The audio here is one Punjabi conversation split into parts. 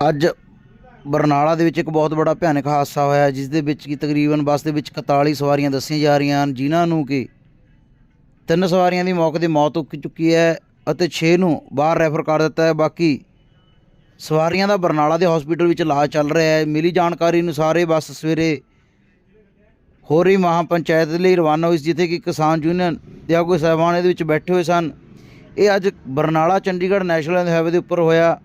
ਅੱਜ ਬਰਨਾਲਾ ਦੇ ਵਿੱਚ ਇੱਕ ਬਹੁਤ ਬੜਾ ਭਿਆਨਕ ਹਾਦਸਾ ਹੋਇਆ ਜਿਸ ਦੇ ਵਿੱਚ ਕਿ ਤਕਰੀਬਨ ਬੱਸ ਦੇ ਵਿੱਚ 41 ਸਵਾਰੀਆਂ ਦੱਸੀਆਂ ਜਾ ਰਹੀਆਂ ਹਨ, ਜਿਨ੍ਹਾਂ ਨੂੰ ਕਿ ਤਿੰਨ ਸਵਾਰੀਆਂ ਦੀ ਮੌਕੇ ਤੇ ਮੌਤ ਹੋ ਚੁੱਕੀ ਹੈ ਅਤੇ 6 ਨੂੰ ਬਾਹਰ ਰੈਫਰ ਕਰ ਦਿੱਤਾ ਹੈ। ਬਾਕੀ ਸਵਾਰੀਆਂ ਦਾ ਬਰਨਾਲਾ ਦੇ ਹਸਪੀਟਲ ਵਿੱਚ ਇਲਾਜ ਚੱਲ ਰਿਹਾ ਹੈ। ਮਿਲੀ ਜਾਣਕਾਰੀ ਅਨੁਸਾਰ ਇਹ ਬੱਸ ਸਵੇਰੇ ਹੋਰੀ ਮਹਾ ਪੰਚਾਇਤ ਲਈ ਰਵਾਨਾ ਹੋਈ ਸੀ, ਜਿੱਥੇ ਕਿ ਕਿਸਾਨ ਯੂਨੀਅਨ ਦੇ ਆਗੂ ਸਾਹਿਬਾਨ ਇਹਦੇ ਵਿੱਚ ਬੈਠੇ ਹੋਏ ਸਨ। ਇਹ ਅੱਜ ਬਰਨਾਲਾ ਚੰਡੀਗੜ੍ਹ ਨੈਸ਼ਨਲ ਹਾਈਵੇ ਦੇ ਉੱਪਰ ਹੋਇਆ।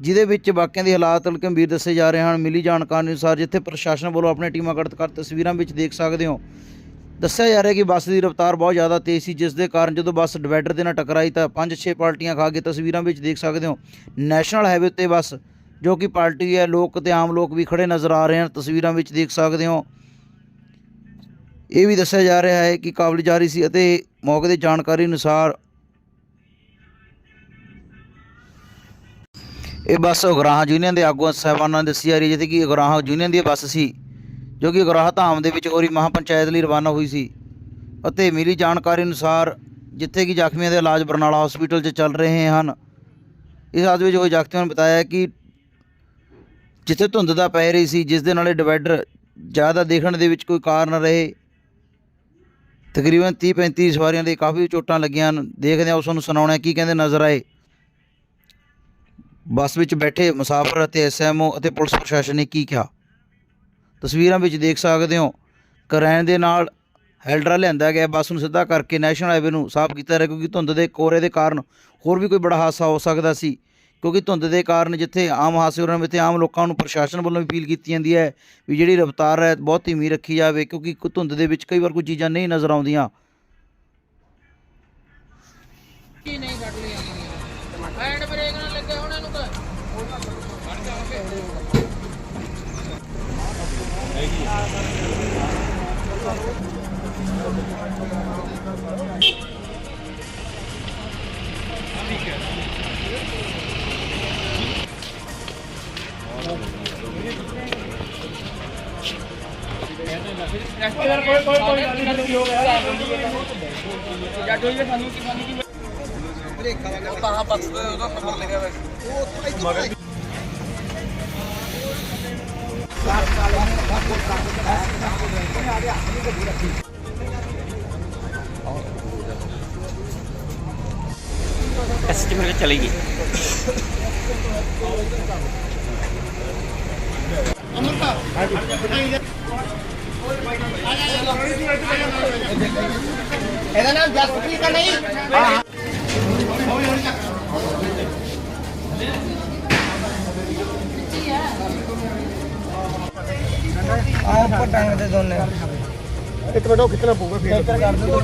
ਜਿਹਦੇ ਵਿੱਚ ਬਾਕੀਆਂ ਦੇ ਹਾਲਾਤ ਗੰਭੀਰ ਦੱਸੇ ਜਾ ਰਹੇ ਹਨ। ਮਿਲੀ ਜਾਣਕਾਰੀ ਅਨੁਸਾਰ ਜਿੱਥੇ ਪ੍ਰਸ਼ਾਸਨ ਵੱਲੋਂ ਆਪਣੇ ਟੀਮਾਂ ਗਠਿਤ ਕਰ ਤਸਵੀਰਾਂ ਵਿੱਚ ਦੇਖ ਸਕਦੇ ਹੋ। ਦੱਸਿਆ ਜਾ ਰਿਹਾ ਕਿ ਬੱਸ ਦੀ ਰਫ਼ਤਾਰ ਬਹੁਤ ਜ਼ਿਆਦਾ ਤੇਜ਼ ਸੀ, ਜਿਸ ਦੇ ਕਾਰਨ ਜਦੋਂ ਬੱਸ ਡਿਵਾਈਡਰ ਦੇ ਨਾਲ ਟਕਰਾਈ ਤਾਂ 5-6 ਪਾਲਟੀਆਂ ਖਾ ਕੇ ਤਸਵੀਰਾਂ ਵਿੱਚ ਦੇਖ ਸਕਦੇ ਹੋ। ਨੈਸ਼ਨਲ ਹਾਈਵੇ ਤੇ ਬੱਸ, ਜੋ ਕਿ ਪਾਲਟੀ ਹੈ, ਲੋਕ ਤੇ ਆਮ ਲੋਕ ਵੀ ਖੜੇ ਨਜ਼ਰ ਆ ਰਹੇ ਹਨ। ਤਸਵੀਰਾਂ ਵਿੱਚ ਦੇਖ ਸਕਦੇ ਹੋ। ਇਹ ਵੀ ਦੱਸਿਆ ਜਾ ਰਿਹਾ ਹੈ ਕਿ ਕਾਬਲ ਜਾਰੀ ਸੀ ਅਤੇ ਮੌਕੇ ਦੀ ਜਾਣਕਾਰੀ ਅਨੁਸਾਰ ਇਹ ਬੱਸ ਉਗਰਾਹਾਂ ਯੂਨੀਅਨ ਦੇ ਆਗੂਆਂ ਸਾਹਿਬਾਨਾਂ ਨੇ ਦੱਸੀ ਜਾ ਰਹੀ ਹੈ ਜਿੱਥੇ ਕਿ ਉਗਰਾਹਾਂ ਯੂਨੀਅਨ ਦੀ ਬੱਸ ਸੀ, ਜੋ ਕਿ ਉਗਰਾਹ ਧਾਮ ਦੇ ਵਿੱਚ ਹੋਰੀ ਮਹਾ ਪੰਚਾਇਤ ਲਈ ਰਵਾਨਾ ਹੋਈ ਸੀ ਅਤੇ ਮਿਲੀ ਜਾਣਕਾਰੀ ਅਨੁਸਾਰ ਜਿੱਥੇ ਕਿ ਜ਼ਖਮੀਆਂ ਦੇ ਇਲਾਜ ਬਰਨਾਲਾ ਹਸਪੀਟਲ 'ਚ ਚੱਲ ਰਹੇ ਹਨ। ਇਸ ਹਾਦਸੇ ਵਿੱਚ ਹੋਏ ਜ਼ਖਮੀਆਂ ਨੇ ਬਤਾਇਆ ਕਿ ਜਿੱਥੇ ਧੁੰਦ ਦਾ ਪੈ ਰਹੀ ਸੀ, ਜਿਸ ਦੇ ਨਾਲ ਇਹ ਡਿਵਾਈਡਰ ਜ਼ਿਆਦਾ ਦੇਖਣ ਦੇ ਵਿੱਚ ਕੋਈ ਕਾਰਨ ਰਹੇ। ਤਕਰੀਬਨ 30 35 ਸਵਾਰੀਆਂ ਦੇ ਕਾਫੀ ਚੋਟਾਂ ਲੱਗੀਆਂ ਹਨ। ਦੇਖਦੇ ਹਾਂ ਉਸ ਨੂੰ ਸੁਣਾਉਣਾ ਕੀ ਕਹਿੰਦੇ ਨਜ਼ਰ ਆਏ। ਬੱਸ ਵਿੱਚ ਬੈਠੇ ਮੁਸਾਫਰ ਅਤੇ ਐਸਐਮਓ ਅਤੇ ਪੁਲਿਸ ਪ੍ਰਸ਼ਾਸਨ ਨੇ ਕੀ ਕਿਹਾ? ਤਸਵੀਰਾਂ ਵਿੱਚ ਦੇਖ ਸਕਦੇ ਹੋ, ਕਰੈਨ ਦੇ ਨਾਲ ਹੈਲਡਰਾ ਲਿਆਂਦਾ ਗਿਆ। ਬੱਸ ਨੂੰ ਸਿੱਧਾ ਕਰਕੇ ਨੈਸ਼ਨਲ ਹਾਈਵੇ ਨੂੰ ਸਾਫ਼ ਕੀਤਾ ਰਿਹਾ, ਕਿਉਂਕਿ ਧੁੰਦ ਦੇ ਕੋਰੇ ਦੇ ਕਾਰਨ ਹੋਰ ਵੀ ਕੋਈ ਬੜਾ ਹਾਦਸਾ ਹੋ ਸਕਦਾ ਸੀ। ਕਿਉਂਕਿ ਧੁੰਦ ਦੇ ਕਾਰਨ ਜਿੱਥੇ ਆਮ ਹਾਦਸੇ ਹੋ ਰਹੇ ਨੇ, ਉੱਥੇ ਆਮ ਲੋਕਾਂ ਨੂੰ ਪ੍ਰਸ਼ਾਸਨ ਵੱਲੋਂ ਅਪੀਲ ਕੀਤੀ ਜਾਂਦੀ ਹੈ ਵੀ ਜਿਹੜੀ ਰਫ਼ਤਾਰ ਹੈ, ਬਹੁਤ ਧੀਮੀ ਰੱਖੀ ਜਾਵੇ, ਕਿਉਂਕਿ ਧੁੰਦ ਦੇ ਵਿੱਚ ਕਈ ਵਾਰ ਕੋਈ ਚੀਜ਼ਾਂ ਨਹੀਂ ਨਜ਼ਰ ਆਉਂਦੀਆਂ। ਯਾਰ ਕੋਈ ਕੋਈ ਕੋਈ ਗੱਲ ਨਹੀਂ ਹੋ ਗਿਆ ਯਾਰ ਹੋਈ ਸਾਨੂੰ ਕੀ ਸਾਨੂੰ ਕੀ ਬ੍ਰੇਕ ਵਾਲਾ ਤਾਂ ਬਕਸ ਉਹਦਾ ਨੰਬਰ ਲਿਖਿਆ ਹੋਇਆ ਉਹ ਮਗਰ कस्टमर के चलेगी ਇਹਦਾ ਨਾਮ ਜਸਪ੍ਰੀਤ ਦਾ ਨਹੀਂ ਇੱਕ ਮਿੰਟ ਉਹ ਖਿੱਚਣਾ ਪਊਗਾ ਫਿਰ। ਕਰ ਦਿਓ।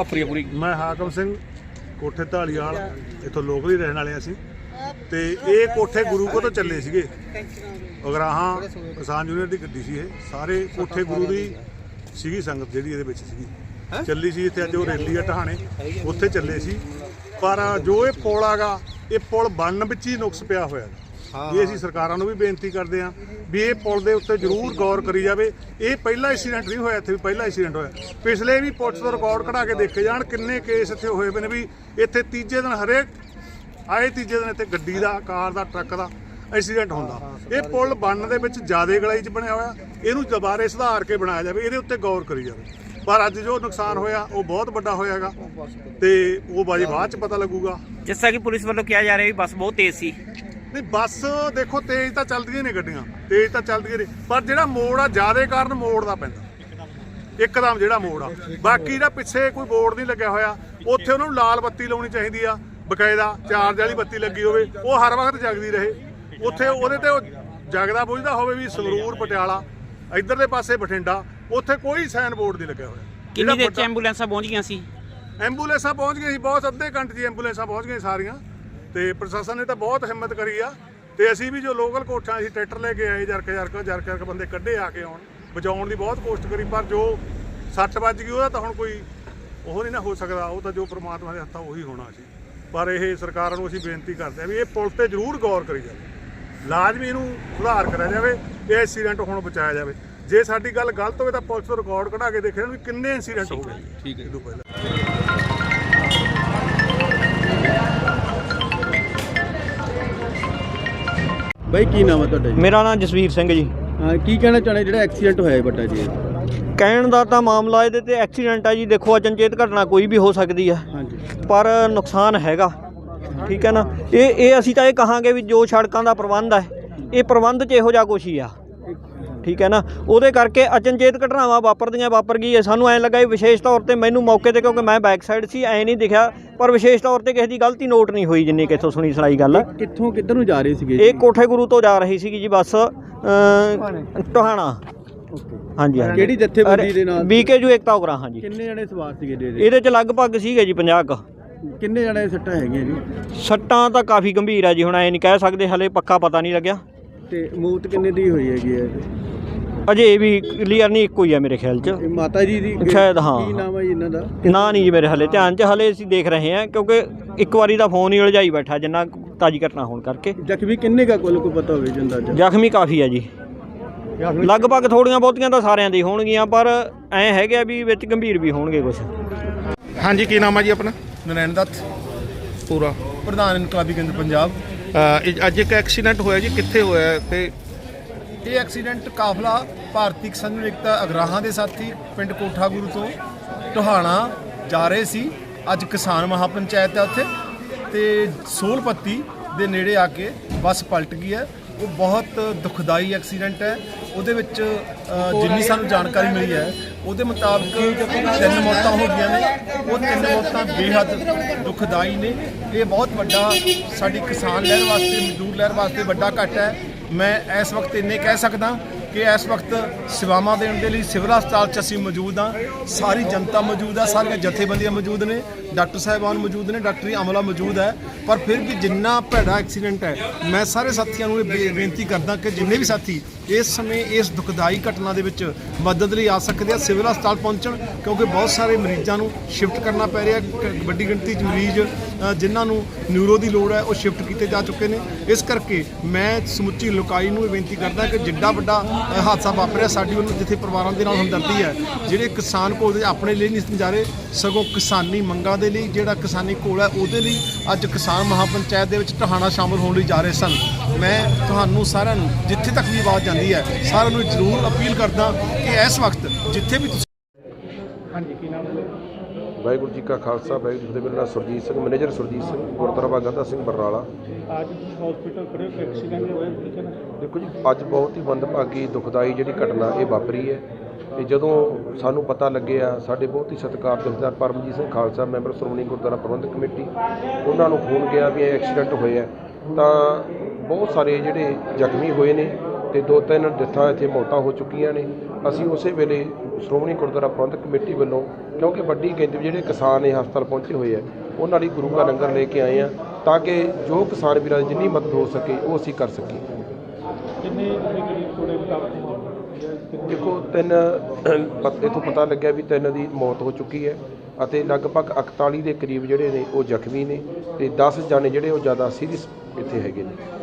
ਵਾਪਰੀ ਪੂਰੀ? ਮੈਂ ਹਾਕਮ ਸਿੰਘ ਕੋਠੇ ਢਾਲੀਵਾਲ ਇੱਥੋਂ ਲੋਕਲ ਹੀ ਰਹਿਣ ਵਾਲੇ ਅਸੀਂ। ਤੇ ਇਹ ਕੋਠੇ ਗੁਰੂ ਕੋ ਤੋਂ ਚੱਲੇ ਸੀਗੇ। ਅਗਰਾਹਾਂ ਕਿਸਾਨ ਯੂਨੀਅਨ ਦੀ ਗੱਡੀ ਸੀ ਇਹ। ਸਾਰੇ ਕੋਠੇ ਗੁਰੂ ਦੀ ਸੀਗੀ ਸੰਗਤ ਜਿਹੜੀ ਇਹਦੇ ਵਿੱਚ ਸੀਗੀ। ਚੱਲੀ ਸੀ ਇੱਥੇ ਅੱਜ ਉਹ ਰੈਲੀ ਆ ਟਹਾਣੇ ਉੱਥੇ ਚੱਲੇ ਸੀ। ਪਰ ਜੋ ਇਹ ਪੁਲ ਆਗਾ ਇਹ ਪੁਲ ਬਣਨ ਵਿੱਚ ਹੀ ਨੁਕਸ ਪਿਆ ਹੋਇਆ। ਇਹ ਅਸੀਂ ਸਰਕਾਰਾਂ ਨੂੰ ਵੀ ਬੇਨਤੀ ਕਰਦੇ ਹਾਂ ਵੀ ਇਹ ਪੁਲ ਦੇ ਉੱਤੇ ਜ਼ਰੂਰ ਗੌਰ ਕਰੀ ਜਾਵੇ। ਇਹ ਪਹਿਲਾ ਐਕਸੀਡੈਂਟ ਨਹੀਂ ਹੋਇਆ ਇੱਥੇ ਵੀ ਪਹਿਲਾ ਐਕਸੀਡੈਂਟ ਹੋਇਆ। ਪਿਛਲੇ ਵੀ ਪੁਲਿਸ ਤੋਂ ਰਿਕਾਰਡ ਕਢਾ ਕੇ ਦੇਖੇ ਜਾਣ ਕਿੰਨੇ ਕੇਸ ਇੱਥੇ ਹੋਏ ਪਏ ਨੇ ਵੀ ਇੱਥੇ ਤੀਜੇ ਦਿਨ ਹਰੇਕ ਆਏ ਤੀਜੇ ਦਿਨ ਇੱਥੇ ਗੱਡੀ ਦਾ ਕਾਰ ਦਾ ਟਰੱਕ ਦਾ ਐਕਸੀਡੈਂਟ ਹੁੰਦਾ। ਇਹ ਪੁਲ ਬਣਨ ਦੇ ਵਿੱਚ ਜ਼ਿਆਦਾ ਗਲਾਈ 'ਚ ਬਣਿਆ ਹੋਇਆ। ਇਹਨੂੰ ਦੁਬਾਰੇ ਸੁਧਾਰ ਕੇ ਬਣਾਇਆ ਜਾਵੇ ਇਹਦੇ ਉੱਤੇ ਗੌਰ ਕਰੀ ਜਾਵੇ। ਪਰ ਅੱਜ ਜੋ ਨੁਕਸਾਨ ਹੋਇਆ ਉਹ ਬਹੁਤ ਵੱਡਾ ਹੋਇਆਗਾ ਤੇ ਉਹ ਬਾਜੀ ਬਾਅਦ 'ਚ ਪਤਾ ਲੱਗੂਗਾ। ਜਿਸ ਤਰ੍ਹਾਂ ਕਿ ਪੁਲਿਸ ਵੱਲੋਂ ਕਿਹਾ ਜਾ ਰਿਹਾ ਵੀ ਬੱਸ ਬਹੁਤ ਤੇਜ਼ ਸੀ। ਨਹੀਂ ਬੱਸ ਦੇਖੋ ਤੇਜ਼ ਤਾਂ ਚੱਲਦੀਆਂ ਨੇ ਗੱਡੀਆਂ ਤੇਜ਼ ਤਾਂ ਚੱਲਦੀਆਂ ਨੇ ਪਰ ਜਿਹੜਾ ਮੋੜ ਆ ਜ਼ਿਆਦਾ ਕਾਰਨ ਮੋੜ ਦਾ ਪੈਂਦਾ। ਇੱਕਦਮ ਜਿਹੜਾ ਮੋੜ ਆ। ਬਾਕੀ ਜਿਹੜਾ ਪਿੱਛੇ ਕੋਈ ਬੋਰਡ ਨਹੀਂ ਲੱਗਿਆ ਹੋਇਆ ਉੱਥੇ ਉਹਨਾਂ ਨੂੰ ਲਾਲ ਬੱਤੀ ਲਾਉਣੀ ਚਾਹੀਦੀ ਆ ਬਕਾਇਦਾ ਚਾਰਜ ਵਾਲੀ ਬੱਤੀ ਲੱਗੀ ਹੋਵੇ ਉਹ ਹਰ ਵਕਤ ਜਗਦੀ ਰਹੇ। ਉੱਥੇ ਉਹਦੇ ਤੇ ਉਹ ਜਗਦਾ ਬੁਝਦਾ ਹੋਵੇ ਵੀ ਸੰਗਰੂਰ ਪਟਿਆਲਾ ਇਧਰਲੇ ਪਾਸੇ ਬਠਿੰਡਾ ਉੱਥੇ ਕੋਈ ਸਾਈਨ ਬੋਰਡ ਨਹੀਂ ਲੱਗਿਆ ਹੋਇਆ। ਕਿੰਨੀ ਦੇਰ ਚ ਐਂਬੂਲੈਂਸਾਂ ਪਹੁੰਚ ਗਈਆਂ ਸੀ? ਐਂਬੂਲੈਂਸਾਂ ਪਹੁੰਚ ਗਈਆਂ ਸੀ ਬਹੁਤ ਅੱਧੇ ਘੰਟੇ ਹੀ ਐਂਬੂਲੈਂਸਾਂ ਪਹੁੰਚ ਗਈਆਂ ਸਾਰੀਆਂ। ਤੇ ਪ੍ਰਸ਼ਾਸਨ ਨੇ ਤਾਂ ਬਹੁਤ ਹਿੰਮਤ ਕਰੀ ਆ ਤੇ ਅਸੀਂ ਵੀ ਜੋ ਲੋਕਲ ਕੋਠਾਂ ਅਸੀਂ ਟਰੈਕਟਰ ਲੈ ਕੇ ਆਏ ਜਰਕ ਜਰਕ ਜਰਕ ਜਰਕ ਬੰਦੇ ਕੱਢੇ ਆ ਕੇ ਆਉਣ ਬਚਾਉਣ ਦੀ ਬਹੁਤ ਕੋਸ਼ਿਸ਼ ਕਰੀ ਪਰ ਜੋ ਸੱਟ ਵੱਜ ਗਈ ਉਹਦਾ ਤਾਂ ਹੁਣ ਕੋਈ ਉਹ ਨਹੀਂ ਨਾ ਹੋ ਸਕਦਾ ਉਹ ਤਾਂ ਜੋ ਪ੍ਰਮਾਤਮਾ ਦੇ ਹੱਥਾਂ ਉਹੀ ਹੋਣਾ ਸੀ। ਪਰ ਇਹ ਸਰਕਾਰਾਂ ਨੂੰ ਅਸੀਂ ਬੇਨਤੀ ਕਰਦੇ ਆ ਵੀ ਇਹ ਪੁਲ ਤੇ ਜ਼ਰੂਰ ਗੌਰ ਕਰੀ ਜਾਵੇ। ਲਾਜ਼ਮੀ ਇਹਨੂੰ ਸੁਧਾਰ ਕਰਿਆ ਜਾਵੇ ਇਹ ਐਕਸੀਡੈਂਟ ਹੁਣ ਬਚਾਇਆ ਜਾਵੇ। ਜੇ ਸਾਡੀ ਗੱਲ ਗਲਤ ਹੋਵੇ ਤਾਂ ਪੁਲਿਸ ਤੋਂ ਰਿਕਾਰਡ ਕਢਾ ਕੇ ਦੇਖੇ ਵੀ ਕਿੰਨੇ ਇਨਸੀਡੈਂਟ ਹੋ ਗਏ। ਠੀਕ ਹੈ ਇਹ ਤੋਂ ਪਹਿਲਾਂ। ਬਾਈ ਕੀ ਨਾਮ ਹੈ ਤੁਹਾਡਾ ਜੀ? ਮੇਰਾ ਨਾਮ ਜਸਵੀਰ ਸਿੰਘ ਜੀ। ਹਾਂ ਕੀ ਕਹਿਣਾ ਚਾਹੁੰਦੇ ਜਿਹੜਾ ਐਕਸੀਡੈਂਟ ਹੋਇਆ ਹੈ ਵੱਡਾ ਜੀ? ਕਹਿਣ ਦਾ ਤਾਂ ਮਾਮਲਾ ਇਹਦੇ ਤੇ ਐਕਸੀਡੈਂਟ ਆ ਜੀ। ਦੇਖੋ ਅਚਨਚੇਤ ਘਟਨਾ ਕੋਈ ਵੀ ਹੋ ਸਕਦੀ ਆ। ਹਾਂਜੀ। ਪਰ ਨੁਕਸਾਨ ਹੈਗਾ। ਠੀਕ ਹੈ ਨਾ? ਇਹ ਇਹ ਅਸੀਂ ਤਾਂ ਇਹ ਕਹਾਂਗੇ ਵੀ ਜੋ ਸੜਕਾਂ ਦਾ ਪ੍ਰਬੰਧ ਹੈ ਇਹ ਪ੍ਰਬੰਧ 'ਚ ਇਹੋ ਜਿਹਾ ਕੁਛ ਹੀ ਆ। ਠੀਕ ਹੈ ਨਾ? ਉਹਦੇ ਕਰਕੇ ਅਚਨਚੇਤ ਘਟਨਾਵਾਂ ਵਾਪਰਦੀਆਂ ਵਾਪਰ ਗਈ ਹੈ। ਸਾਨੂੰ ਐਂ ਲੱਗਾ ਵੀ ਵਿਸ਼ੇਸ਼ ਤੌਰ ਤੇ ਮੈਨੂੰ ਮੌਕੇ ਤੇ ਕਿਉਂਕਿ ਮੈਂ ਬੈਕ ਸਾਈਡ ਸੀ ਐਂ ਨਹੀਂ ਦਿਖਿਆ। ਪਰ ਵਿਸ਼ੇਸ਼ ਤੌਰ ਤੇ ਕਿਸੇ ਦੀ ਗਲਤੀ ਨੋਟ ਨਹੀਂ ਹੋਈ ਜਿੰਨੀ ਕਿ ਇੱਥੋਂ ਸੁਣੀ ਸੁਣਾਈ ਗੱਲ। ਕਿੱਥੋਂ ਕਿੱਧਰ ਨੂੰ ਜਾ ਰਹੇ ਸੀਗੇ ਇਹ ਕੋਠੇ ਗੁਰੂ ਤੋਂ ਜਾ ਰਹੀ ਸੀਗੀ ਜੀ ਬੱਸ। ਟੋਹਾਣਾ। ਹਾਂਜੀ ਹਾਂਜੀ। ਕਿਹੜੀ ਜਥੇਬੰਦੀ ਦੇ ਨਾਲ? ਬੀਕੇਯੂ ਏਕਤਾ ਉਗਰਾ ਹਾਂਜੀ। ਕਿੰਨੇ ਜਣੇ ਸਵਾਰ ਸੀਗੇ ਦੇ ਦੇ ਇਹਦੇ ਚ ਲਗਭਗ ਸੀਗੇ ਜੀ 50 ਕ। ਕਿੰਨੇ ਜਣੇ ਸੱਟਾਂ ਹੈਗੀਆਂ ਜੀ? ਸੱਟਾਂ ਤਾਂ ਕਾਫੀ ਗੰਭੀਰ ਆ ਜੀ ਹੁਣ ਐ ਨਹੀਂ ਕਹਿ ਸਕਦੇ ਹਲੇ ਪੱਕਾ ਪਤਾ ਨਹੀਂ ਲੱਗਿਆ। ਤੇ ਮੌਤ ਕਿੰਨੇ ਦੀ ਹੋਈ ਹੈਗੀ ਹੈ? ਅਜੇ ਇਹ ਵੀ ਕਲੀਅਰ ਨਹੀਂ ਇੱਕੋ ਹੀ ਆ ਮੇਰੇ ਖਿਆਲ ਚ। ਇਹ ਮਾਤਾ ਜੀ ਦੀ ਸ਼ਾਇਦ ਹਾਂ। ਕੀ ਨਾਮ ਹੈ ਜੀ ਇਹਨਾਂ ਦਾ? ਨਾ ਨਹੀਂ ਜੀ ਮੇਰੇ ਹਲੇ ਧਿਆਨ ਚ ਹਲੇ ਅਸੀਂ ਦੇਖ ਰਹੇ ਹਾਂ ਕਿਉਂਕਿ ਇੱਕ ਵਾਰੀ ਦਾ ਫੋਨ ਹੀ ਉਲਝਾਈ ਬੈਠਾ ਜਿੰਨਾ ਤਾਜੀ ਘਟਨਾ ਹੋਣ ਕਰਕੇ। ਜ਼ਖਮੀ ਕਿੰਨੇ ਕਾ ਕੋਲ ਕੋ ਪਤਾ ਹੋਵੇ ਜੀ ਅੰਦਾਜ਼ਾ? ਜ਼ਖਮੀ ਕਾਫੀ ਆ ਜੀ। ਲਗਭਗ ਥੋੜੀਆਂ ਬਹੁਤੀਆਂ ਤਾਂ ਸਾਰਿਆਂ ਦੀ ਹੋਣਗੀਆਂ ਪਰ ਐ ਹੈਗੇ ਆ ਵੀ ਵਿੱਚ ਗੰਭੀਰ ਵੀ ਹੋਣਗੇ ਕੁਝ ਹਾਂਜੀ ਕੀ ਨਾਮ ਹੈ ਜੀ ਆਪਣਾ? ਨਰੈਣ ਦੱਤ। ਪੂਰਾ। ਪ੍ਰਧਾਨ ਇਨਕਲਾਬੀ ਕੇਂਦਰ ਪੰਜਾਬ। ਇਹ ਅੱਜ ਇੱਕ ਐਕਸੀਡੈਂਟ ਹੋਇਆ ਜੀ ਕਿੱਥੇ ਹੋਇਆ ਹੈ ਤੇ ਇਹ ਐਕਸੀਡੈਂਟ ਕਾਫਲਾ ਭਾਰਤੀ ਕਿਸਾਨ ਏਕਤਾ ਅਗਰਾਹਾਂ ਦੇ ਸਾਥੀ ਪਿੰਡ ਕੋਠਾ ਗੁਰੂ ਤੋਂ ਟੋਹਾਣਾ ਜਾ ਰਹੇ ਸੀ। ਅੱਜ ਕਿਸਾਨ ਮਹਾਪੰਚਾਇਤ ਹੈ ਉੱਥੇ ਤੇ ਸੋਲਪੱਤੀ ਦੇ ਨੇੜੇ ਆ ਕੇ ਬੱਸ ਪਲਟ ਗਈ ਹੈ। ਉਹ ਬਹੁਤ ਦੁਖਦਾਈ ਐਕਸੀਡੈਂਟ ਹੈ। ਉਹਦੇ ਵਿੱਚ ਜਿੰਨੀ ਸਾਨੂੰ ਜਾਣਕਾਰੀ ਮਿਲੀ ਹੈ, ਉਹਦੇ ਮੁਤਾਬਕ ਤਿੰਨ ਮੌਤਾਂ ਹੋ ਗਈਆਂ ਨੇ। ਉਹ ਤਿੰਨ ਮੌਤਾਂ ਬੇਹੱਦ ਦੁਖਦਾਈ ਨੇ। ਇਹ ਬਹੁਤ ਵੱਡਾ ਸਾਡੀ ਕਿਸਾਨ ਲਹਿਰ ਵਾਸਤੇ, ਮਜ਼ਦੂਰ ਲਹਿਰ ਵਾਸਤੇ ਵੱਡਾ ਘਾਟਾ ਹੈ। ਮੈਂ ਇਸ ਵਕਤ ਇੰਨੇ ਕਹਿ ਸਕਦਾ ਕਿ ਇਸ ਵਕਤ ਸੇਵਾਵਾਂ ਦੇਣ ਦੇ ਲਈ ਸਿਵਲ ਹਸਪਤਾਲ 'ਚ ਅਸੀਂ ਮੌਜੂਦ ਹਾਂ। ਸਾਰੀ ਜਨਤਾ ਮੌਜੂਦ ਹੈ, ਸਾਰੀਆਂ ਜਥੇਬੰਦੀਆਂ ਮੌਜੂਦ ਨੇ, ਡਾਕਟਰ ਸਾਹਿਬਾਨ ਮੌਜੂਦ ਨੇ, ਡਾਕਟਰੀ ਅਮਲਾ ਮੌਜੂਦ ਹੈ। ਪਰ ਫਿਰ ਵੀ ਜਿੰਨਾ ਭੈੜਾ ਐਕਸੀਡੈਂਟ ਹੈ, ਮੈਂ ਸਾਰੇ ਸਾਥੀਆਂ ਨੂੰ ਇਹ ਬੇ- ਬੇਨਤੀ ਕਰਦਾ ਕਿ ਜਿੰਨੇ ਵੀ ਸਾਥੀ ਇਸ ਸਮੇਂ ਇਸ ਦੁਖਦਾਈ ਘਟਨਾ ਦੇ ਵਿੱਚ ਮਦਦ ਲਈ ਆ ਸਕਦੇ ਆ, ਸਿਵਲ ਹਸਪਤਾਲ ਪਹੁੰਚਣ ਕਿਉਂਕਿ ਬਹੁਤ ਸਾਰੇ ਮਰੀਜ਼ਾਂ ਨੂੰ ਸ਼ਿਫਟ ਕਰਨਾ ਪੈ ਰਿਹਾ ਵੱਡੀ ਗਿਣਤੀ 'ਚ ਮਰੀਜ਼ ਜਿਨ੍ਹਾਂ ਨੂੰ ਨਿਊਰੋ ਦੀ ਲੋੜ ਹੈ, ਉਹ ਸ਼ਿਫਟ ਕੀਤੇ ਜਾ ਚੁੱਕੇ ਨੇ। ਇਸ ਕਰਕੇ ਮੈਂ ਸਮੁੱਚੀ ਲੋਕਾਈ ਨੂੰ ਇਹ ਬੇਨਤੀ ਕਰਦਾ ਕਿ ਜਿੱਡਾ ਵੱਡਾ ਹਾਦਸਾ ਵਾਪਰਿਆ ਸਾਡੀ ਉਹਨੂੰ ਜਿੱਥੇ ਪਰਿਵਾਰਾਂ ਦੇ ਨਾਲ ਹਮਦਰਦੀ ਹੈ, ਜਿਹੜੇ ਕਿਸਾਨ ਕੋਲ ਦੇ ਆਪਣੇ ਲਈ ਨਹੀਂ ਜਾ ਰਹੇ ਸਗੋਂ ਕਿਸਾਨੀ ਮੰਗਾਂ ਦੇ ਲਈ, ਜਿਹੜਾ ਕਿਸਾਨੀ ਕੋਲ ਹੈ, ਉਹਦੇ ਲਈ ਅੱਜ ਕਿਸਾਨ ਮਹਾਪੰਚਾਇਤ ਦੇ ਵਿੱਚ ਟਹਾਣਾ ਸ਼ਾਮਲ ਹੋਣ ਲਈ ਜਾ ਰਹੇ ਸਨ। ਮੈਂ ਤੁਹਾਨੂੰ ਸਾਰਿਆਂ ਨੂੰ ਜਿੱਥੇ ਤੱਕ ਵੀ ਆਵਾਜ਼ ਜਾਂਦੀ ਹੈ, ਸਾਰਿਆਂ ਨੂੰ ਜ਼ਰੂਰ ਅਪੀਲ ਕਰਦਾ ਕਿ ਇਸ ਵਕਤ ਜਿੱਥੇ ਵੀ ਤੁਸੀਂ ਵਾਹਿਗੁਰੂ ਜੀ ਕਾ ਖਾਲਸਾ ਵਾਹਿਗੁਰੂ ਜੀ ਕੀ ਫਤਿਹ। ਮੇਰਾ ਨਾਮ ਸੁਰਜੀਤ ਸਿੰਘ ਮੈਨੇਜਰ ਸੁਰਜੀਤ ਸਿੰਘ ਗੁਰਦੁਆਰਾ ਬਾਗਾਤਾ ਸਿੰਘ ਬਰਨਾਲਾ। ਅੱਜ ਹਸਪੀਟਲ ਖੜੇ ਹੋ ਐਕਸੀਡੈਂਟ ਹੋਇਆ ਠੀਕ ਹੈ ਨਾ? ਦੇਖੋ ਜੀ ਅੱਜ ਬਹੁਤ ਹੀ ਮੰਦਭਾਗੀ ਦੁਖਦਾਈ ਜਿਹੜੀ ਘਟਨਾ ਇਹ ਵਾਪਰੀ ਹੈ। ਤੇ ਜਦੋਂ ਸਾਨੂੰ ਪਤਾ ਲੱਗਿਆ ਸਾਡੇ ਬਹੁਤ ਹੀ ਸਤਿਕਾਰ ਜਥੇਦਾਰ ਪਰਮਜੀਤ ਸਿੰਘ ਖਾਲਸਾ ਮੈਂਬਰ ਸ਼੍ਰੋਮਣੀ ਗੁਰਦੁਆਰਾ ਪ੍ਰਬੰਧਕ ਕਮੇਟੀ ਉਹਨਾਂ ਨੂੰ ਫੋਨ ਗਿਆ ਵੀ ਇਹ ਐਕਸੀਡੈਂਟ ਹੋਇਆ ਤਾਂ ਬਹੁਤ ਸਾਰੇ ਜਿਹੜੇ ਜ਼ਖਮੀ ਹੋਏ ਨੇ ਤੇ ਦੋ ਤਿੰਨ ਡੈਥਾਂ ਇੱਥੇ ਮੌਤਾਂ ਹੋ ਚੁੱਕੀਆਂ ਨੇ। ਅਸੀਂ ਉਸੇ ਵੇਲੇ ਸ਼੍ਰੋਮਣੀ ਗੁਰਦੁਆਰਾ ਪ੍ਰਬੰਧਕ ਕਮੇਟੀ ਵੱਲੋਂ ਕਿਉਂਕਿ ਵੱਡੀ ਗਿਣਤੀ ਵਿੱਚ ਜਿਹੜੇ ਕਿਸਾਨ ਇਹ ਹਸਪਤਾਲ ਪਹੁੰਚੇ ਹੋਏ ਆ ਉਹਨਾਂ ਲਈ ਗੁਰੂ ਕਾ ਲੰਗਰ ਲੈ ਕੇ ਆਏ ਆ ਤਾਂ ਕਿ ਜੋ ਕਿਸਾਨ ਵੀਰਾਂ ਦੀ ਜਿੰਨੀ ਮਦਦ ਹੋ ਸਕੇ ਉਹ ਅਸੀਂ ਕਰ ਸਕੀਏ। ਦੇਖੋ ਤਿੰਨ ਇੱਥੋਂ ਪਤਾ ਲੱਗਿਆ ਵੀ ਤਿੰਨ ਦੀ ਮੌਤ ਹੋ ਚੁੱਕੀ ਹੈ ਅਤੇ ਲਗਭਗ 41 ਦੇ ਕਰੀਬ ਜਿਹੜੇ ਨੇ ਉਹ ਜ਼ਖਮੀ ਨੇ ਤੇ 10 ਜਾਣੇ ਜਿਹੜੇ ਉਹ ਜ਼ਿਆਦਾ ਸੀਰੀਅਸ ਇੱਥੇ ਹੈਗੇ ਨੇ।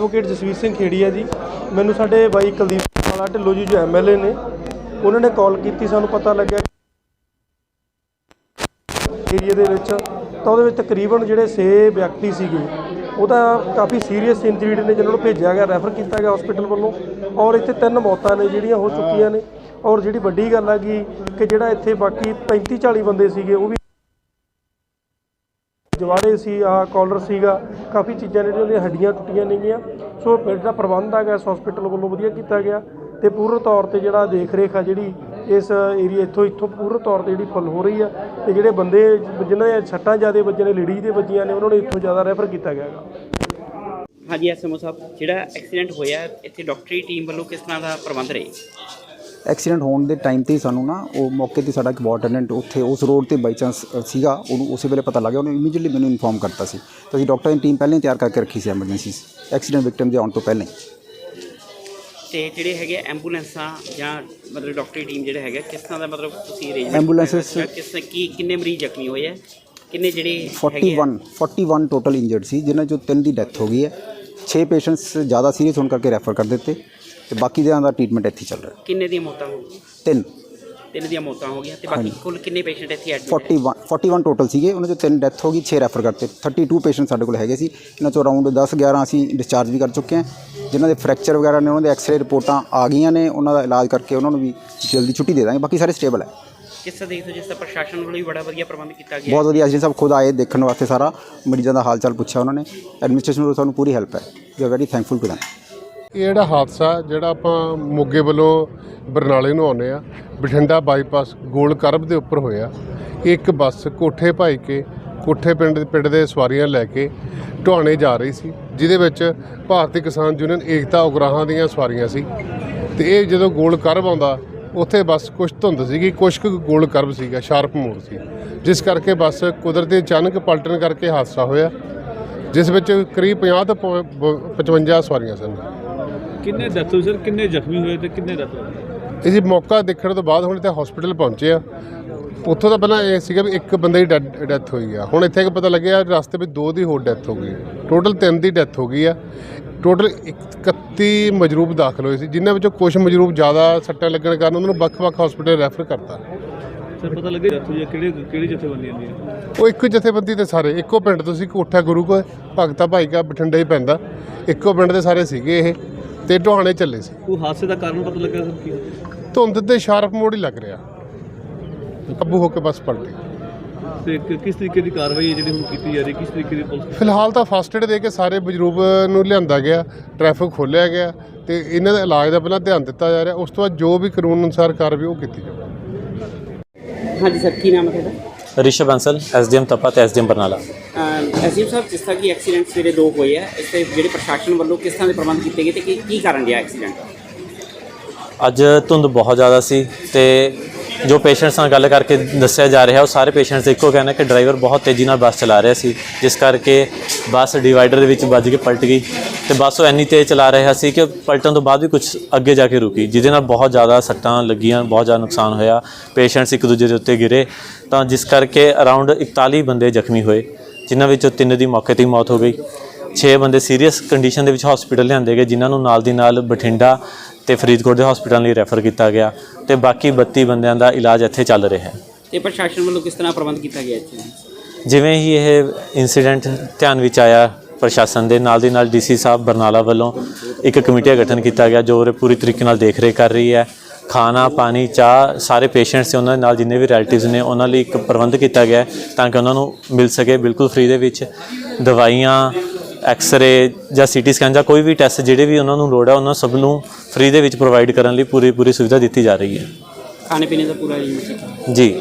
ਐਡਵੋਕੇਟ ਜਸਵੀਰ ਸਿੰਘ ਖੇੜੀ ਹੈ ਜੀ, ਮੈਨੂੰ ਸਾਡੇ ਬਾਈ ਕੁਲਦੀਪ ਵਾਲਾ ਢਿੱਲੋਂ ਜੀ ਜੋ ਐਮਐਲਏ ਨੇ, ਉਹਨਾਂ ਨੇ ਕਾਲ ਕੀਤੀ, ਸਾਨੂੰ ਪਤਾ ਲੱਗਿਆ ਏਰੀਆ ਦੇ ਵਿੱਚ, ਤਾਂ ਉਹਦੇ ਵਿੱਚ ਤਕਰੀਬਨ ਜਿਹੜੇ 6 ਵਿਅਕਤੀ ਸੀਗੇ ਉਹਦਾ ਕਾਫੀ ਸੀਰੀਅਸ ਇੰਜਰੀਡ ਨੇ ਜਿਹਨਾਂ ਨੂੰ ਭੇਜਿਆ ਗਿਆ ਰੈਫਰ ਕੀਤਾ ਗਿਆ ਹਸਪੀਟਲ ਵੱਲੋਂ, ਔਰ ਇੱਥੇ ਤਿੰਨ ਮੌਤਾਂ ਨੇ ਜਿਹੜੀਆਂ ਹੋ ਚੁੱਕੀਆਂ ਨੇ, ਔਰ ਜਿਹੜੀ ਵੱਡੀ ਗੱਲ ਹੈਗੀ ਕਿ ਜਿਹੜਾ ਇੱਥੇ ਬਾਕੀ 35 40 ਬੰਦੇ ਸੀਗੇ, ਉਹ ਵੀ ਜਵਾੜੇ ਸੀ ਆ ਕਾਲਰ ਸੀਗਾ, ਕਾਫੀ ਚੀਜ਼ਾਂ ਨੇ ਉਹਦੀਆਂ ਹੱਡੀਆਂ ਟੁੱਟੀਆਂ ਨੇਗੀਆਂ। ਸੋ ਜਿਹੜਾ ਪ੍ਰਬੰਧ ਹੈਗਾ ਇਸ ਹਸਪੀਟਲ ਵੱਲੋਂ ਵਧੀਆ ਕੀਤਾ ਗਿਆ ਤੇ ਪੂਰਨ ਤੌਰ ਤੇ ਜਿਹੜਾ ਦੇਖ ਰੇਖ ਆ ਜਿਹੜੀ ਇਸ ਏਰੀਆ ਇੱਥੋਂ ਇੱਥੋਂ ਪੂਰਨ ਤੌਰ ਤੇ ਜਿਹੜੀ ਫੁੱਲ ਹੋ ਰਹੀ ਆ ਤੇ ਜਿਹੜੇ ਬੰਦੇ ਜਿਨ੍ਹਾਂ ਦੇ ਸੱਟਾਂ ਜ਼ਿਆਦਾ ਵੱਜੀਆਂ ਨੇ, ਲੇਡੀਜ਼ ਦੇ ਵੱਜੀਆਂ ਨੇ, ਉਹਨਾਂ ਨੂੰ ਇੱਥੋਂ ਜ਼ਿਆਦਾ ਰੈਫਰ ਕੀਤਾ ਗਿਆ ਹੈਗਾ। ਹਾਂਜੀ ਐਸਐਮਓ ਸਾਹਿਬ, ਜਿਹੜਾ ਐਕਸੀਡੈਂਟ ਹੋਇਆ, ਇੱਥੇ ਡਾਕਟਰੀ ਟੀਮ ਵੱਲੋਂ ਕਿਸ ਤਰ੍ਹਾਂ ਦਾ ਪ੍ਰਬੰਧ ਰਹੇ? ਐਕਸੀਡੈਂਟ ਹੋਣ ਦੇ ਟਾਈਮ ਤੇ ਹੀ ਸਾਨੂੰ ਨਾ ਉਹ ਮੌਕੇ ਤੇ ਸਾਡਾ ਇੱਕ ਵਾਰ ਅਟੈਂਡੈਂਟ ਉੱਥੇ ਉਸ ਰੋਡ ਤੇ ਬਾਈ ਚਾਂਸ ਸੀਗਾ। ਉਹਨੂੰ ਉਸੇ ਵੇਲੇ ਪਤਾ ਲੱਗ ਗਿਆ। ਉਹਨੇ ਇਮੀਡੀਏਟਲੀ ਮੈਨੂੰ ਇਨਫੋਰਮ ਕਰਤਾ ਸੀ। ਤਾਂ ਅਸੀਂ ਡਾਕਟਰ ਦੀ ਟੀਮ ਪਹਿਲਾਂ ਹੀ ਤਿਆਰ ਕਰਕੇ ਰੱਖੀ ਸੀ ਐਮਰਜੈਂਸੀ ਐਕਸੀਡੈਂਟ ਵਿਕਟਮ ਦੇ ਆਉਣ ਤੋਂ ਪਹਿਲਾਂ ਹੀ। ਤੇ ਜਿਹੜੇ ਹੈਗੇ ਐਂਬੂਲੈਂਸਾਂ ਜਾਂ ਮਤਲਬ ਡਾਕਟਰੀ ਟੀਮ ਜਿਹੜੇ ਹੈਗੇ ਕਿਸ ਤਰ੍ਹਾਂ ਦਾ ਮਤਲਬ ਤੁਸੀਂ ਅਰੇਂਜਮੈਂਟ Ambulances- ਕਿਸ ਕੀ ਕਿੰਨੇ ਮਰੀਜ਼ ਜ਼ਖਮੀ ਹੋਏ ਆ? ਕਿੰਨੇ ਜਿਹੜੇ ਹੈਗੇ ਆ? 41 41 ਟੋਟਲ ਇੰਜਰਡ ਸੀ ਜਿਨ੍ਹਾਂ ਚੋਂ ਤਿੰਨ ਦੀ ਡੈਥ ਹੋ ਗਈ ਹੈ। 6 ਪੇਸ਼ੈਂਟਸ ਜ਼ਿਆਦਾ ਸੀਰੀਅਸ ਹੋਣ ਕਰਕੇ ਰੈਫਰ ਕਰ ਦਿੱਤੇ। ਤੇ ਬਾਕੀ ਦਿਆਂ ਦਾ ਟ੍ਰੀਟਮੈਂਟ ਇੱਥੇ ਚੱਲ ਰਿਹਾ। ਕਿੰਨੇ ਦੀਆਂ ਮੌਤਾਂ ਹੋ ਗਈਆਂ? ਤਿੰਨ। ਤਿੰਨ ਦੀਆਂ ਮੌਤਾਂ ਹੋ ਗਈਆਂ ਤੇ ਬਾਕੀ ਕੁੱਲ ਕਿੰਨੇ ਪੇਸ਼ੈਂਟ ਇੱਥੇ ਐਡਮਿਟ 41 41 ਟੋਟਲ ਸੀਗੇ ਉਹਨਾਂ ਚੋਂ ਤਿੰਨ ਡੈਥ ਹੋ ਗਈ 6 ਰੈਫਰ ਕਰਤੇ। 32 ਪੇਸ਼ੈਂਟ ਸਾਡੇ ਕੋਲ ਹੈਗੇ ਸੀ। ਇਹਨਾਂ ਚੋਂ ਅਰਾਊਂਡ 10 11 ਅਸੀਂ ਡਿਸਚਾਰਜ ਵੀ ਕਰ ਚੁੱਕੇ ਹਾਂ। ਜਿਨ੍ਹਾਂ ਦੇ ਫ੍ਰੈਕਚਰ ਵਗੈਰਾ ਨੇ ਉਹਨਾਂ ਦੇ ਐਕਸ-ਰੇ ਰਿਪੋਰਟਾਂ ਆ ਗਈਆਂ ਨੇ। ਉਹਨਾਂ ਦਾ ਇਲਾਜ ਕਰਕੇ ਉਹਨਾਂ ਨੂੰ ਵੀ ਜਲਦੀ ਛੁੱਟੀ ਦੇ ਦਾਂਗੇ। ਬਾਕੀ ਸਾਰੇ ਸਟੇਬਲ ਹੈ। ਕਿਸ ਤਰ੍ਹਾਂ ਦੇਖਦੇ ਜਿਸ ਪ੍ਰਸ਼ਾਸਨ ਵੱਲੋਂ ਵੀ ਬੜਾ ਵਧੀਆ ਪ੍ਰਬੰਧ ਕੀਤਾ ਗਿਆ? ਬਹੁਤ ਵਧੀਆ। ਅਸੀਂ ਸਭ ਖੁਦ ਆਏ ਦੇਖਣ ਵਾਸਤੇ ਸਾਰਾ। ਮਰੀਜ਼ਾਂ ਦਾ ਹਾਲ ਚਾਲ ਪੁੱਛਿਆ ਉਹਨਾਂ ਨੇ। ਐਡਮਿਨਿਸਟ੍ਰੇਸ਼ਨ ਵੱਲੋਂ ਸਾਨੂੰ ਪੂਰੀ ਹੈਲਪ ਹੈ। We are very thankful to them ਇਹ ਜਿਹੜਾ ਹਾਦਸਾ ਜਿਹੜਾ ਆਪਾਂ ਮੋਗੇ ਵੱਲੋਂ ਬਰਨਾਲੇ ਨੂੰ ਆਉਂਦੇ ਆ, ਬਠਿੰਡਾ ਬਾਈਪਾਸ ਗੋਲ ਕਰਬ ਦੇ ਉੱਪਰ ਹੋਇਆ। ਇੱਕ ਬੱਸ ਕੋਠੇ ਭਾਈ ਕੇ, ਕੋਠੇ ਪਿੰਡ ਪਿੰਡ ਦੇ ਸਵਾਰੀਆਂ ਲੈ ਕੇ ਢੁਆਣੇ ਜਾ ਰਹੀ ਸੀ, ਜਿਹਦੇ ਵਿੱਚ ਭਾਰਤੀ ਕਿਸਾਨ ਯੂਨੀਅਨ ਏਕਤਾ ਉਗਰਾਹਾਂ ਦੀਆਂ ਸਵਾਰੀਆਂ ਸੀ। ਤੇ ਇਹ ਜਦੋਂ ਗੋਲ ਕਰਬ ਆਉਂਦਾ, ਉੱਥੇ ਬੱਸ ਕੁਛ ਧੁੰਦ ਸੀਗੀ, ਕੁਛ ਕੁ ਗੋਲ ਕਰਬ ਸੀਗਾ, ਸ਼ਾਰਪ ਮੋੜ ਸੀ। ਜਿਸ ਕਰਕੇ ਬੱਸ ਕੁਦਰਤੀ ਅਚਾਨਕ ਪਲਟਣ ਕਰਕੇ ਹਾਦਸਾ ਹੋਇਆ, ਜਿਸ ਵਿੱਚ ਕਰੀਬ 50 ਤੋਂ ਪ- 55 ਸਵਾਰੀਆਂ ਸਨ। ਕਿੰਨੇ ਡੈਥ ਹੋਈ ਸਰ ਕਿੰਨੇ ਜ਼ਖਮੀ ਹੋਏ ਤੇ ਕਿੰਨੇ ਡੈਥ ਹੋਈ ਇਹ ਜੀ ਮੌਕਾ ਦੇਖਣ ਤੋਂ ਬਾਅਦ ਹੁਣ ਇੱਥੇ ਹਸਪੀਟਲ ਪਹੁੰਚੇ ਆ। ਉੱਥੋਂ ਤਾਂ ਪਹਿਲਾਂ ਇਹ ਸੀਗਾ ਵੀ ਇੱਕ ਬੰਦੇ ਦੀ ਡੈਥ ਹੋਈ ਆ। ਹੁਣ ਇੱਥੇ ਕਿ ਪਤਾ ਲੱਗਿਆ ਰਸਤੇ ਵਿੱਚ ਦੋ ਦੀ ਹੋਰ ਡੈਥ ਹੋ ਗਈ। ਟੋਟਲ ਤਿੰਨ ਦੀ ਡੈਥ ਹੋ ਗਈ ਆ। ਟੋਟਲ 31 ਮਜਰੂਬ ਦਾਖਲ ਹੋਏ ਸੀ ਜਿਨ੍ਹਾਂ ਵਿੱਚੋਂ ਕੁਝ ਮਜਰੂਬ ਜ਼ਿਆਦਾ ਸੱਟਾਂ ਲੱਗਣ ਕਾਰਨ ਉਹਨਾਂ ਨੂੰ ਵੱਖ-ਵੱਖ ਹਸਪੀਟਲ ਰੈਫਰ ਕਰਤਾ। ਸਰ ਪਤਾ ਲੱਗਿਆ ਡੈਥ ਹੋਈ ਹੈ ਕਿਹੜੇ ਕਿਹੜੀ ਜਥੇਬੰਦੀਆਂ ਦੀ ਉਹ ਇੱਕੋ ਜਥੇਬੰਦੀ ਤੇ ਸਾਰੇ। ਇੱਕੋ ਪਿੰਡ ਤੋਂ ਸੀ ਕੋਠਾ ਗੁਰੂ ਕੋ ਭਗਤਾ ਭਾਈ ਕਾ ਬਠਿੰਡਾ ਹੀ ਪੈਂਦਾ। ਇੱਕੋ ਪਿੰਡ ਦੇ ਸਾਰੇ ਸੀਗੇ ਇਹ। ਤੇ ਢੋਹਾਣੇ ਚੱਲੇ ਸੀ। ਉਹ ਹਾਦਸੇ ਦਾ ਕਾਰਨ ਪਤਾ ਲੱਗਾ ਸਰ ਕੀ? ਧੁੰਦ ਤੇ ਸ਼ਾਰਪ ਮੋੜ ਹੀ ਲੱਗ ਰਿਹਾ। ਕਾਬੂ ਹੋ ਕੇ ਬੱਸ ਪਲਟੀ। ਤੇ ਕਿ- ਕਿਸ ਤਰੀਕੇ ਦੀ ਕਾਰਵਾਈ ਹੈ ਜਿਹੜੀ ਹੁਣ ਕੀਤੀ ਜਾ ਰਹੀ? ਕਿਸ ਤਰੀਕੇ ਦੀ ਪੁਲਿਸ ਫਿਲਹਾਲ ਤਾਂ ਫਸਟ ਏਡ ਦੇ ਕੇ ਸਾਰੇ ਬਜ਼ੁਰਗ ਨੂੰ ਲਿਆਂਦਾ ਗਿਆ ਟ੍ਰੈਫਿਕ ਖੋਲ੍ਹਿਆ ਗਿਆ ਤੇ ਇਹਨਾਂ ਦੇ ਇਲਾਜ ਦਾ ਪਹਿਲਾਂ ਧਿਆਨ ਦਿੱਤਾ ਜਾ ਰਿਹਾ। ਉਸ ਤੋਂ ਬਾਅਦ ਜੋ ਵੀ ਕਾਨੂੰਨ ਅਨੁਸਾਰ ਕਾਰਵਾਈ ਉਹ ਕੀਤੀ ਜਾਵੇ ਹਾਂਜੀ ਸਰ ਕੀ ਨਾਮ ਹੈ ਤੁਹਾਡਾ? ਰਿਸ਼ਵ ਬੰਸਲ ਐਸਡੀਐਮ ਤਪਾ ਤੇ ਐਸਡੀਐਮ ਬਰਨਾਲਾ। ਐਸਯੂ ਸਾਹਿਬ ਜਿਸ ਤਰ੍ਹਾਂ ਕਿ ਐਕਸੀਡੈਂਟ ਸਵੇਰੇ ਦੋ ਹੋਏ ਆ ਇਸ ਤੇ ਜਿਹੜੇ ਪ੍ਰਸ਼ਾਸਨ ਵੱਲੋਂ ਕਿਸ ਤਰ੍ਹਾਂ ਦੇ ਪ੍ਰਬੰਧ ਕੀਤੇ ਗਏ ਤੇ ਕੀ ਕੀ ਕਾਰਨ ਰਿਹਾ ਐਕਸੀਡੈਂਟ ਅੱਜ ਧੁੰਦ ਬਹੁਤ ਜ਼ਿਆਦਾ ਸੀ ਤੇ ਜੋ ਪੇਸ਼ੈਂਟਸ ਨਾਲ ਗੱਲ ਕਰਕੇ ਦੱਸਿਆ ਜਾ ਰਿਹਾ, ਉਹ ਸਾਰੇ ਪੇਸ਼ੈਂਟਸ ਇੱਕੋ ਕਹਿਣਾ ਕਿ ਡਰਾਈਵਰ ਬਹੁਤ ਤੇਜ਼ੀ ਨਾਲ ਬੱਸ ਚਲਾ ਰਿਹਾ ਸੀ, ਜਿਸ ਕਰਕੇ ਬੱਸ ਡਿਵਾਈਡਰ ਦੇ ਵਿੱਚ ਵੱਜ ਕੇ ਪਲਟ ਗਈ ਤੇ ਬੱਸ ਉਹ ਇੰਨੀ ਤੇਜ਼ ਚਲਾ ਰਿਹਾ ਸੀ ਕਿ ਪਲਟਣ ਤੋਂ ਬਾਅਦ ਵੀ ਕੁਝ ਅੱਗੇ ਜਾ ਕੇ ਰੁਕੀ, ਜਿਹਦੇ ਨਾਲ ਬਹੁਤ ਜ਼ਿਆਦਾ ਸੱਟਾਂ ਲੱਗੀਆਂ, ਬਹੁਤ ਜ਼ਿਆਦਾ ਨੁਕਸਾਨ ਹੋਇਆ, ਪੇਸ਼ੈਂਟਸ ਇੱਕ ਦੂਜੇ ਦੇ ਉੱਤੇ ਗਿਰੇ, ਤਾਂ ਜਿਸ ਕਰਕੇ ਅਰਾਊਂਡ 41 ਬੰਦੇ ਜ਼ਖਮੀ ਹੋਏ, ਜਿਨ੍ਹਾਂ ਵਿੱਚੋਂ ਤਿੰਨ ਦੀ ਮੌਕੇ ਤੇ ਹੀ ਮੌਤ ਹੋ ਗਈ। 6 ਬੰਦੇ ਸੀਰੀਅਸ ਕੰਡੀਸ਼ਨ ਦੇ ਵਿੱਚ ਹਸਪੀਟਲ ਲਿਆਂਦੇ ਗਏ, ਜਿਨ੍ਹਾਂ ਨੂੰ ਨਾਲ ਦੀ ਨਾਲ ਬਠਿੰਡਾ ਤੇ ਫਰੀਦਕੋਟ ਦੇ ਹਸਪੀਟਲ ਲਈ ਰੈਫਰ ਕੀਤਾ ਗਿਆ ਤੇ ਬਾਕੀ 32 ਬੰਦਿਆਂ ਦਾ ਇਲਾਜ ਇੱਥੇ ਚੱਲ ਰਿਹਾ ਹੈ। ਤੇ ਪ੍ਰਸ਼ਾਸਨ ਵੱਲੋਂ ਕਿਸ ਤਰ੍ਹਾਂ ਪ੍ਰਬੰਧ ਕੀਤਾ ਗਿਆ ਇੱਥੇ? ਜਿਵੇਂ ਹੀ ਇਹ ਇਨਸੀਡੈਂਟ ਧਿਆਨ ਵਿੱਚ ਆਇਆ ਪ੍ਰਸ਼ਾਸਨ ਦੇ ਨਾਲ ਦੀ ਨਾਲ ਡੀਸੀ ਸਾਹਿਬ ਬਰਨਾਲਾ ਵੱਲੋਂ ਇੱਕ ਕਮੇਟੀ ਗਠਨ ਕੀਤਾ ਗਿਆ ਜੋ ਪੂਰੀ ਤਰੀਕੇ ਨਾਲ ਦੇਖ ਰੇਖ ਕਰ ਰਹੀ ਹੈ। ਖਾਣਾ ਪਾਣੀ ਚਾਹ ਸਾਰੇ ਪੇਸ਼ੈਂਟਸ ਤੇ ਉਹਨਾਂ ਦੇ ਨਾਲ ਜਿੰਨੇ ਵੀ ਰਿਲੇਟਿਵਸ ਨੇ ਉਹਨਾਂ ਲਈ ਇੱਕ ਪ੍ਰਬੰਧ ਕੀਤਾ ਗਿਆ ਤਾਂ ਕਿ ਉਹਨਾਂ ਨੂੰ ਮਿਲ ਸਕੇ ਬਿਲਕੁਲ ਫ੍ਰੀ ਦੇ ਵਿੱਚ। ਦਵਾਈਆਂ ਐਕਸ-ਰੇ ਜਾਂ ਸੀਟੀ ਸਕੈਨ ਜਾਂ ਕੋਈ ਵੀ ਟੈਸਟ ਜਿਹੜੇ ਵੀ ਉਹਨਾਂ ਨੂੰ ਲੋੜ ਹੈ ਉਹਨਾਂ ਸਭ ਨੂੰ ਫ੍ਰੀ ਦੇ ਵਿੱਚ ਪ੍ਰੋਵਾਈਡ ਕਰਨ ਲਈ ਪੂਰੀ ਪੂਰੀ ਸੁਵਿਧਾ ਦਿੱਤੀ ਜਾ ਰਹੀ ਹੈ। ਖਾਣੇ ਪੀਣੇ ਦਾ ਪੂਰਾ ਅਰੇਂਜਮੈਂਟ ਜੀ।